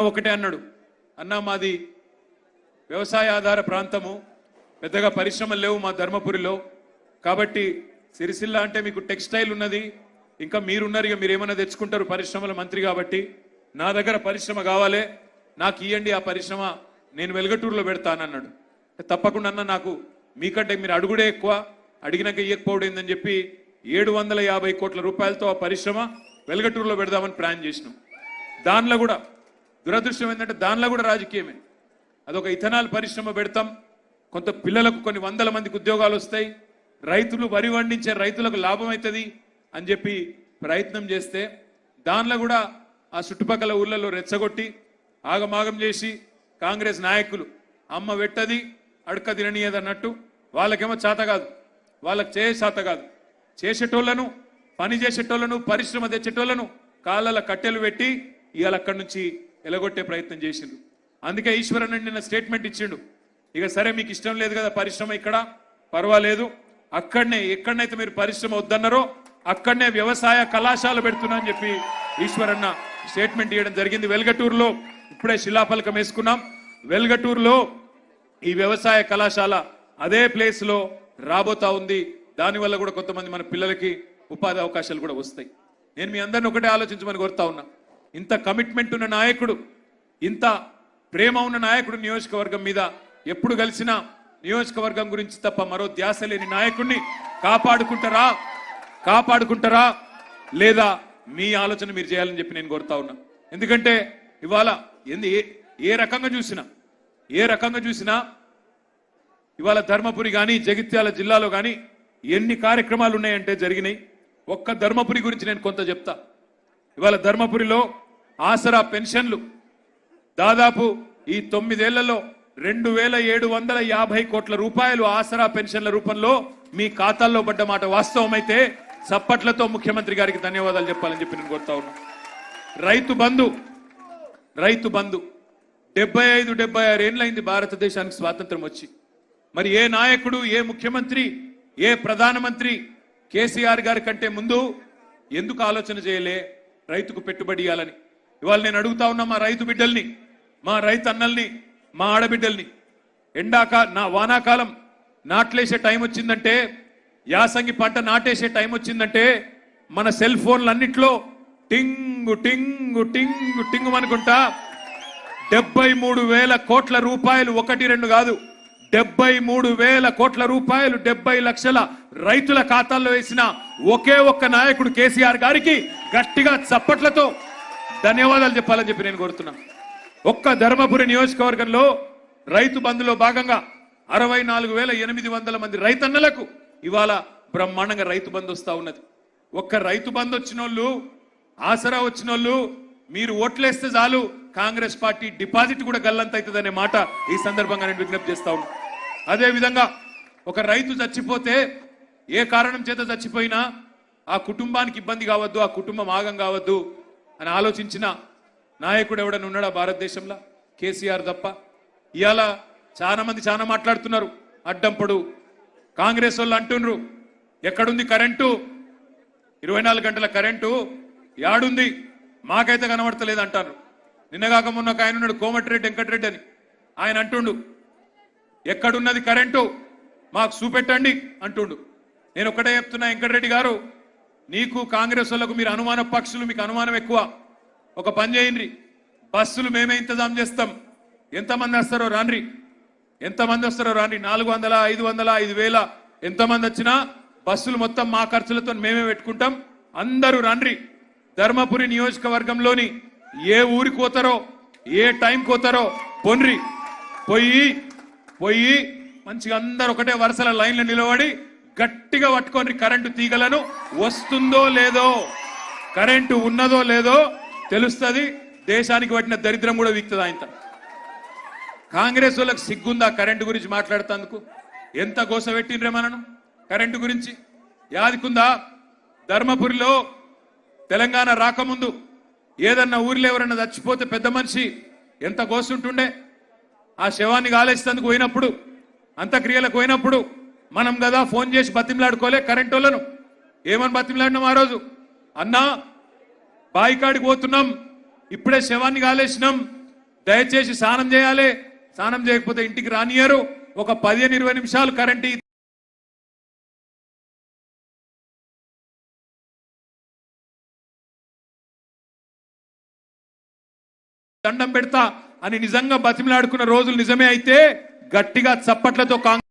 ఒకటే అన్నాడు. అన్నా మాది వ్యవసాయ ఆధార ప్రాంతము. పెద్దగా పరిశ్రమలు లేవు మా ధర్మపురిలో. కాబట్టి సిరిసిల్ల అంటే మీకు టెక్స్టైల్ ఉన్నది. ఇంకా మీరున్నారు ఇక మీరు ఏమైనా తెచ్చుకుంటారు పరిశ్రమల మంత్రి కాబట్టి. నా దగ్గర పరిశ్రమ కావాలే. నాకు ఇవ్వండి ఆ పరిశ్రమ నేను వెలుగటూరులో పెడతానన్నాడు. తప్పకుండా అన్న నాకు మీకంటే మీరు అడుగుడే ఎక్కువ. అడిగినాక ఇయ్యకపోవడం చెప్పి ఏడు వందల యాభై కోట్ల రూపాయలతో ఆ పరిశ్రమ వెలుగటూరులో పెడదామని ప్లాన్ చేసినాం. దానిలో కూడా దురదృష్టం ఏంటంటే దానిలో కూడా రాజకీయమే. అదొక ఇథనాల్ పరిశ్రమ పెడతాం. కొంత పిల్లలకు కొన్ని వందల మందికి ఉద్యోగాలు వస్తాయి. రైతులు వరి పండించే రైతులకు లాభం అవుతుంది అని చెప్పి ప్రయత్నం చేస్తే దానిలో కూడా ఆ చుట్టుపక్కల ఊళ్ళలో రెచ్చగొట్టి ఆగమాగం చేసి కాంగ్రెస్ నాయకులు అమ్మ వెట్టది అడక తిననీయదు అన్నట్టు వాళ్ళకేమో చేత కాదు. వాళ్ళకి చేయ చేత కాదు. చేసేటోళ్ళను పని చేసేటోళ్ళను పరిశ్రమ తెచ్చేటోళ్ళను కాళ్ళల కట్టెలు పెట్టి ఇవాళ అక్కడి నుంచి ఎలగొట్టే ప్రయత్నం చేసిండు. అందుకే ఈశ్వరన్ నిన్న స్టేట్మెంట్ ఇచ్చిండు. ఇక సరే మీకు ఇష్టం లేదు కదా పరిశ్రమ ఇక్కడ? పర్వాలేదు. అక్కడనే ఎక్కడనైతే మీరు పరిశ్రమ వద్దన్నారో అక్కడనే వ్యవసాయ కళాశాల పెడుతున్నా అని చెప్పి ఈశ్వరన్న స్టేట్మెంట్ ఇవ్వడం జరిగింది. వెల్గటూరులో ఇప్పుడే శిలాఫలకం వేసుకున్నాం. వెల్గటూరులో ఈ వ్యవసాయ కళాశాల అదే ప్లేస్లో రాబోతా ఉంది. దానివల్ల కూడా కొంతమంది మన పిల్లలకి ఉపాధి అవకాశాలు కూడా వస్తాయి. నేను మీ అందరిని ఒకటే ఆలోచించమని కోరుతా ఉన్నా. ఇంత కమిట్మెంట్ ఉన్న నాయకుడు ఇంత ప్రేమ ఉన్న నాయకుడు నియోజకవర్గం మీద ఎప్పుడు కలిసినా నియోజకవర్గం గురించి తప్ప మరో ధ్యాస లేని నాయకుడిని కాపాడుకుంటారా? కాపాడుకుంటారా? లేదా మీ ఆలోచన మీరు చేయాలని చెప్పి నేను కోరుతా ఉన్నా. ఎందుకంటే ఇవాళ ఎందు ఏ ఏ రకంగా చూసినా ఏ రకంగా చూసినా ఇవాళ ధర్మపురి కానీ జగిత్యాల జిల్లాలో కానీ ఎన్ని కార్యక్రమాలు ఉన్నాయంటే జరిగినాయి. ఒక్క ధర్మపురి గురించి నేను కొంత చెప్తా. ఇవాళ ధర్మపురిలో ఆసరా పెన్షన్లు. దాదాపు ఈ తొమ్మిదేళ్ళలో రెండు వేల ఏడు వందల యాభై కోట్ల రూపాయలు ఆసరా పెన్షన్ల రూపంలో మీ ఖాతాల్లో పడ్డ మాట వాస్తవమైతే చప్పట్లతో ముఖ్యమంత్రి గారికి ధన్యవాదాలు చెప్పాలని చెప్పి నేను కోరుతా ఉన్నా. రైతు బంధు రైతు బంధు డెబ్బై ఐదు డెబ్బై ఆరు ఏళ్ళైంది భారతదేశానికి స్వాతంత్రం వచ్చి. మరి ఏ నాయకుడు ఏ ముఖ్యమంత్రి ఏ ప్రధానమంత్రి కేసీఆర్ గారి కంటే ముందు ఎందుకు ఆలోచన చేయలే? రైతుకు పెట్టుబడి ఇవ్వాలని ఇవాళ నేను అడుగుతా ఉన్నా మా రైతు బిడ్డల్ని మా రైతు అన్నల్ని మా ఆడబిడ్డల్ని. ఎండాకా నా వానాకాలం నాట్లేసే టైం వచ్చిందంటే యాసంగి పంట నాటేసే టైం వచ్చిందంటే మన సెల్ ఫోన్లన్నిట్లో టింగు టింగు టింగు టింగు అనుకుంటా డెబ్బై మూడు వేల కోట్ల రూపాయలు ఒకటి రెండు కాదు డెబ్బై మూడు వేల కోట్ల రూపాయలు డెబ్బై లక్షల రైతుల ఖాతాల్లో వేసిన ఒకే ఒక్క నాయకుడు కేసీఆర్ గారికి గట్టిగా చప్పట్లతో ధన్యవాదాలు చెప్పాలని చెప్పి నేను కోరుతున్నా ఒక్క ధర్మపురి నియోజకవర్గంలో రైతు బంధులో భాగంగా అరవై నాలుగు వేల ఎనిమిది వందల మంది రైతన్నలకు ఇవాళ బ్రహ్మాండంగా రైతు బంధు వస్తా ఉన్నది. ఒక్క రైతు బంధు వచ్చిన వాళ్ళు ఆసరా వచ్చిన వాళ్ళు మీరు ఓట్లేస్తే చాలు కాంగ్రెస్ పార్టీ డిపాజిట్ కూడా గల్లంత అవుతుందనే మాట ఈ సందర్భంగా నేను విజ్ఞప్తి చేస్తా ఉన్నా. అదే విధంగా ఒక రైతు చచ్చిపోతే ఏ కారణం చేత చచ్చిపోయినా ఆ కుటుంబానికి ఇబ్బంది కావద్దు ఆ కుటుంబం ఆగం కావద్దు అని ఆలోచించిన నాయకుడు ఎవడని ఉన్నాడా భారతదేశంలో? కేసీఆర్ తప్ప. ఇవాళ చాలా మంది చాలా మాట్లాడుతున్నారు. అడ్డంపడు కాంగ్రెస్ వాళ్ళు అంటుండ్రు ఎక్కడుంది కరెంటు? ఇరవై నాలుగు గంటల కరెంటు? యాడుంది? మాకైతే కనబడతలేదు అంటారు. నిన్నగాక మొన్న ఒక ఆయన ఉన్నాడు కోమటిరెడ్డి వెంకటరెడ్డి అని. ఆయన అంటుండు ఎక్కడున్నది కరెంటు? మాకు చూపెట్టండి అంటుండు. నేను ఒకటే చెప్తున్నా వెంకటరెడ్డి గారు నీకు కాంగ్రెస్ వాళ్ళకు మీరు అనుమాన పక్షులు మీకు అనుమానం ఎక్కువ. ఒక పని చేయండి. బస్సులు మేమే ఇంతజాం చేస్తాం. ఎంతమంది వస్తారో రాన్రి ఎంతమంది వస్తారో రాన్రి నాలుగు వందల ఐదు వందల ఐదు వేల ఎంతమంది వచ్చినా బస్సులు మొత్తం మా ఖర్చులతో మేమే పెట్టుకుంటాం. అందరూ రండ్రి ధర్మపురి నియోజకవర్గంలోని ఏ ఊరికి పోతారో ఏ టైం పోతారో పొన్రి పోయి పోయి మంచిగా అందరు ఒకటే వరుసల లైన్లో నిలబడి గట్టిగా పట్టుకొని కరెంటు తీగలను వస్తుందో లేదో కరెంటు ఉన్నదో లేదో తెలుస్తుంది. దేశానికి పట్టిన దరిద్రం కూడా వీక్తుంది ఆయన కాంగ్రెస్ వాళ్ళకి సిగ్గుందా కరెంటు గురించి మాట్లాడుతందుకు ఎంత గోస పెట్టిండ్రే మనను కరెంటు గురించి? యాదికుందా? ధర్మపురిలో తెలంగాణ రాకముందు ఏదన్నా ఊరిలో ఎవరన్నా చచ్చిపోతే పెద్ద మనిషి ఎంత గోసుంటుండే? ఆ శవాన్ని గాలేసినందుకు పోయినప్పుడు అంత్యక్రియలకు పోయినప్పుడు మనం కదా ఫోన్ చేసి బతిమలాడుకోలే కరెంట్ వాళ్ళను. ఏమని బతిమలాడినాం ఆ రోజు? అన్నా బాయికాడికి పోతున్నాం. ఇప్పుడే శవాన్ని కాలేసినాం. దయచేసి స్నానం చేయాలి. స్నానం చేయకపోతే ఇంటికి రానియరు. ఒక పదిహేను ఇరవై నిమిషాలు కరెంట్ దండం పెడతా అని నిజంగా బతిమలాడుకున్న రోజులు నిజమే అయితే గట్టిగా చప్పట్లతో కాంగ్రెస్